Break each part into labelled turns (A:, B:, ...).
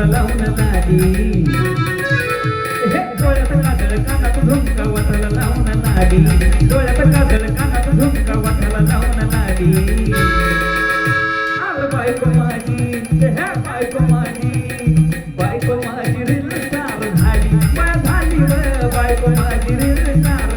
A: कातड लावून नाडी डोळ्यात कातड कानात झुमका वाठाला लावून नाडी डोळ्यात कातड कानात झुमका वाठाला लावून नाडी अरे बायको माझी हे बायको माझी बायको माझी रील स्टार झाली झाली बायको माझी रील स्टार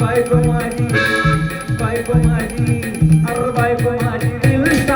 A: बायको माझी बायको माझी अरे बायको माझी